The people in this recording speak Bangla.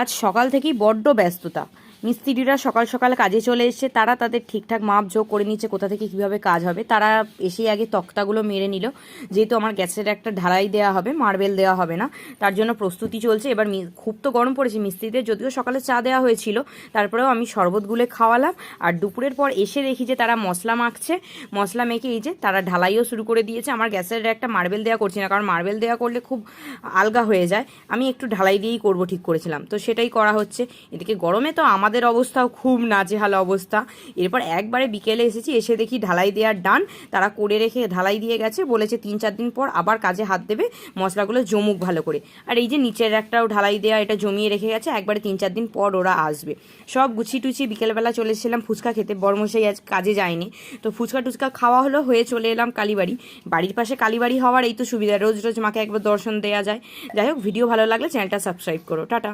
আজ সকাল থেকেই বড্ড ব্যস্ততা। মিস্ত্রিরা সকাল সকাল কাজে চলে এসছে। তারা তাদের ঠিকঠাক মাপ যোগ করে নিচ্ছে কোথা থেকে কীভাবে কাজ হবে। তারা এসে আগে তক্তাগুলো মেরে নিল। যেহেতু আমার গ্যাসের একটা ঢালাই দেওয়া হবে, মার্বেল দেওয়া হবে না, তার জন্য প্রস্তুতি চলছে। এবার খুব তো গরম পড়েছে মিস্ত্রিদের, যদিও সকালে চা দেওয়া হয়েছিল, তারপরেও আমি শরবত গুলে খাওয়ালাম। আর দুপুরের পর এসে দেখি যে তারা মশলা মাখছে। মশলা মেখে এই যে তারা ঢালাইও শুরু করে দিয়েছে। আমার গ্যাসের একটা মার্বেল দেওয়া করছি না, কারণ মার্বেল দেওয়া করলে খুব আলগা হয়ে যায়। আমি একটু ঢালাই দিয়েই করব ঠিক করেছিলাম। তো সেটাই করা হচ্ছে। এদিকে গরমে তো আমাদের অবস্থাও খুব নাজেহাল অবস্থা। এরপর একবারে বিকেলে এসেছি, এসে দেখি ঢালাই দেওয়ার ডান। তারা করে রেখে ঢালাই দিয়ে গেছে, বলেছে তিন চার দিন পর আবার কাজে হাত দেবে, মশলাগুলো জমুক ভালো করে। আর এই যে নিচের একটাও ঢালাই দেওয়া এটা জমিয়ে রেখে গেছে, একবারে তিন চার দিন পর ওরা আসবে। সব গুছিয়ে টুছিয়ে বিকেলবেলা চলে এসেছিলাম, ফুচকা খেতে, বর্মশাই আজ কাজে যায়নি। তো ফুচকা টুচকা খাওয়া হলো, হয়ে চলে এলাম কালীবাড়ি। বাড়ির পাশে কালীবাড়ি হওয়ার এই তো সুবিধা, রোজ রোজ মাকে একবার দর্শন দেওয়া যায়। যাই হোক, ভিডিও ভালো লাগলে চ্যানেলটা সাবস্ক্রাইব করো, টাটা।